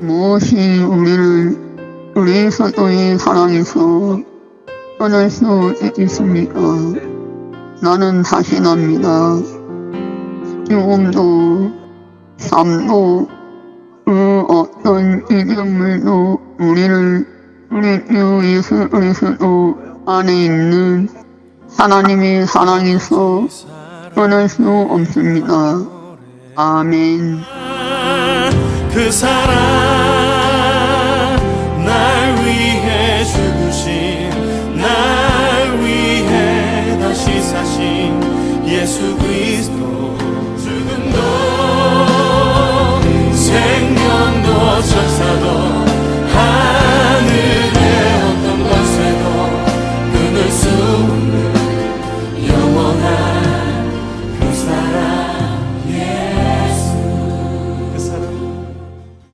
무엇이 우리를 우리 스스로의 사랑에서 떠날 수 있습니까? 나는 자신합니다. 죽음도 삶도 그 어떤 이념물도 우리를 우리 주 예수 그리스도 안에 있는 하나님의 사랑에서 떠날 수 없습니다. 아멘. 그 사랑 사신 예수 그리스도.